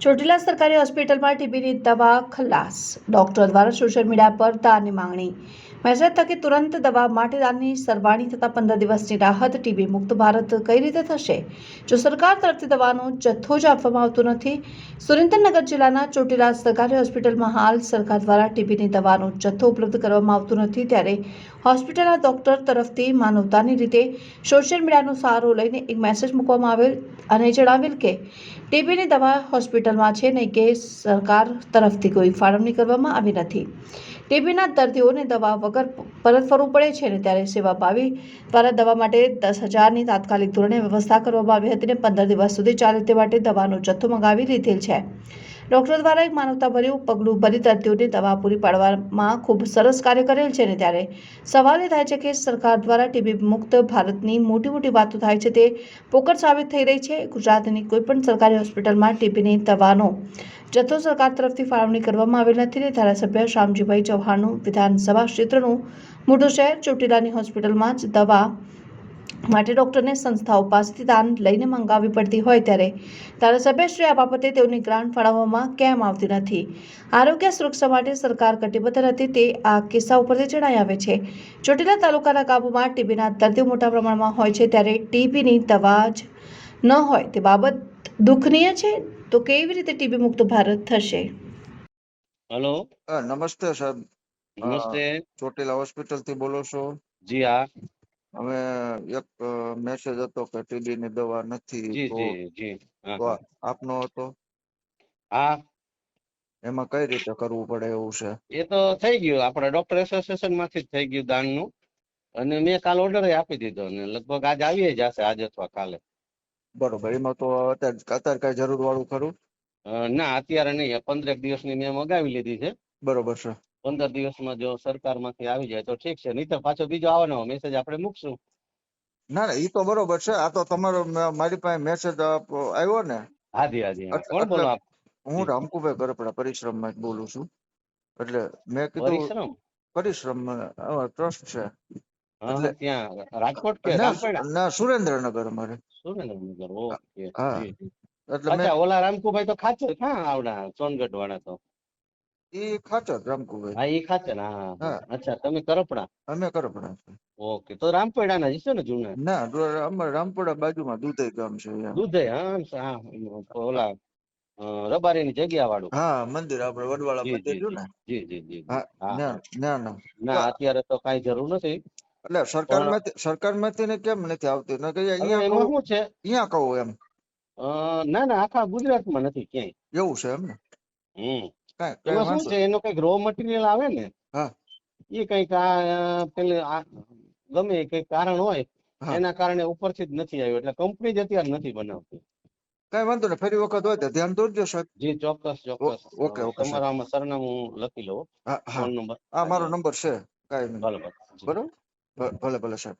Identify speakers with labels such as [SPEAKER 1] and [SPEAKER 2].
[SPEAKER 1] ચોટીલા સરકારી હોસ્પિટલમાં ટીબીની દવા ખલાસ. ડોક્ટર દ્વારા સોશિયલ મીડિયા પર દાનની માંગણી. મેસેજ તકે તુરંત દવા માટે દાનની સરવાણી થતા પંદર દિવસની રાહત ટીબી મુક્ત ભારત કઈ રીતે થશે? જો સરકાર તરફથી દવાનો જથ્થો જ આપવામાં આવતો નથી, સુરેન્દ્રનગર જિલ્લાના ચોટીલા સરકારી હોસ્પિટલમાં હાલ સરકાર દ્વારા ટીબીની દવાનો જથ્થો ઉપલબ્ધ કરવામાં આવતો નથી ત્યારે હોસ્પિટલના ડોક્ટર તરફથી માનવતાની રીતે સોશિયલ મીડિયાનો સહારો લઈને એક મેસેજ મૂકવામાં આવેલ અને જણાવેલ કે ટીબીની દવા હોસ્પિટલમાં છે નહીં કે સરકાર તરફથી કોઈ ફાળવણી કરવામાં આવી નથી. ટીબીના દર્દીઓને દવા વગર પરત ફરવું પડે છે ને ત્યારે સેવા ભાવી દ્વારા દવા માટે દસ હજારની તાત્કાલિક ધોરણે વ્યવસ્થા કરવામાં આવી હતી અને પંદર દિવસ સુધી ચાલે તે માટે દવાનો જથ્થો મંગાવી લીધેલ છે. ડોક્ટર દ્વારા એક માનવતાભર્યું પગલું ભરી દર્દીઓને દવા પૂરી પાડવામાં ખૂબ સરસ કાર્ય કરેલ છે ને ત્યારે સવાલ એ થાય છે કે સરકાર દ્વારા ટીબી મુક્ત ભારતની મોટી મોટી વાતો થાય છે તે પોકટ સાબિત થઈ રહી છે. ગુજરાતની કોઈપણ સરકારી હોસ્પિટલમાં ટીબીની દવાનો જથ્થો સરકાર તરફથી ફાળવણી કરવામાં આવેલ નથી ને ધારાસભ્ય શામજીભાઈ ચૌહાણનું વિધાનસભા ક્ષેત્રનું મોટું શહેર ચોટીલાની હોસ્પિટલમાં જ દવા માટે ડોક્ટરને સંસ્થાઓ પાસેથી દાન લઈને મંગાવવી પડતી હોય ત્યારે ધારાસભ્યશ્રી આ બાબતે તેઓની ગ્રાન્ટ ફાળવવામાં કેમ આવતી નથી. આરોગ્ય સુરક્ષા માટે સરકાર કટિબદ્ધ નથી તે આ કિસ્સા ઉપરથી જણાઈ આવે છે. ચોટીલા તાલુકાના કાબુમાં ટીબીના દર્દીઓ મોટા પ્રમાણમાં હોય છે ત્યારે ટીબીની દવા જ ન હોય તે બાબત દુઃખનીય છે. તો કેવી રીતે ટીબી મુક્ત ભારત થશે?
[SPEAKER 2] હેલો.
[SPEAKER 3] નમસ્તે સાહેબ.
[SPEAKER 2] નમસ્તે.
[SPEAKER 3] ચોટીલા હોસ્પિટલથી બોલો છો.
[SPEAKER 2] જી હા.
[SPEAKER 3] અમે એક મેસેજ હતો કે ટીબી ની દવા નથી
[SPEAKER 2] જી જી જી.
[SPEAKER 3] આપનો હતો?
[SPEAKER 2] હા.
[SPEAKER 3] એમાં કઈ રીતે કરવું પડે એવું છે?
[SPEAKER 2] એ તો થઈ ગયું. આપણે ડોક્ટર એસોસિએશનમાંથી જ થઈ ગયું દાનનું. અને મેં કાલ ઓર્ડર આપી દીધો અને લગભગ આજ આવી જશે આજે અથવા કાલે.
[SPEAKER 3] બરોબર. એમાં તો અત્યારે અત્યારે કઈ જરૂર વાળું ખરું
[SPEAKER 2] ના અત્યારે નહીં. પંદરેક દિવસની મેં મગાવી લીધી છે.
[SPEAKER 3] બરોબર છે.
[SPEAKER 2] પંદર દિવસમાં જો સરકારમાંથી આવી જાય તો ઠીક છે. નહીં તો પાછો બીજો આવવાનો મેસેજ આપણે મૂકશું.
[SPEAKER 3] ના ના એ તો બરોબર છે. આ તો તમારો મારી પાસે મેસેજ આવ્યો ને.
[SPEAKER 2] હાજી હાજી કોણ બોલો આપ?
[SPEAKER 3] હું રામકુભાઈ ગરપડા પરિશ્રમમાં બોલું છું. એટલે મેં કીધું
[SPEAKER 2] પરિશ્રમ?
[SPEAKER 3] પરિશ્રમ ટ્રસ્ટ છે. એટલે-
[SPEAKER 2] ત્યાં રાજકોટ કે
[SPEAKER 3] ના સુરેન્દ્રનગર અમારે.
[SPEAKER 2] સુરેન્દ્રનગર ઓકે
[SPEAKER 3] હા. એટલે
[SPEAKER 2] ઓલા રામકુભાઈ તો ખાચર હા આવડા સોનગઢ વાળા તો.
[SPEAKER 3] ઈ ખાચર રામકુભાઈ
[SPEAKER 2] હા એ ખાચર હા. અચ્છા તમે કરપડા?
[SPEAKER 3] અમે કરપડા
[SPEAKER 2] ઓકે તો રામપેડા ના જશો ને જૂના?
[SPEAKER 3] ના અમારે રામપુરા બાજુમાં દુધઈ ગામ છે અહીંયા.
[SPEAKER 2] દૂધે હા ઓલા રબારી ની જગ્યા વાળું
[SPEAKER 3] હા મંદિર આપડે વડવાળા મંદિર ને?
[SPEAKER 2] જી જી જી
[SPEAKER 3] ના ના ના.
[SPEAKER 2] અત્યારે તો કઈ જરૂર નથી.
[SPEAKER 3] એટલે સરકારમાંથી સરકારમાંથી ને કેમ નથી આવતી? ને
[SPEAKER 2] કઈ
[SPEAKER 3] અહીંયા
[SPEAKER 2] શું છે?
[SPEAKER 3] અહીંયા કહું એમ.
[SPEAKER 2] ના ના આખા ગુજરાતમાં નથી ક્યાંય.
[SPEAKER 3] એવું છે એમ ને?
[SPEAKER 2] હમ. એમાં શું છે એનો કંઈક રો મટીરિયલ આવે ને? એ કંઈક આ પેલે ગમે કંઈક કારણ હોય એના કારણે ઉપરથી જ નથી આવ્યું એટલે કંપની જ અત્યારે નથી બનાવતી.
[SPEAKER 3] કઈ વાંધો નહીં ફરી વખત હોય તો ધ્યાન દોરજો સાહેબ.
[SPEAKER 2] જી ચોક્કસ ચોક્કસ.
[SPEAKER 3] Okay, okay.
[SPEAKER 2] તમારા આમાં સરનામું લખી લો
[SPEAKER 3] હા હા.
[SPEAKER 2] Phone number.
[SPEAKER 3] આ મારો નંબર છે કઈ નહીં. બરોબર? ભલે ભલે સાહેબ.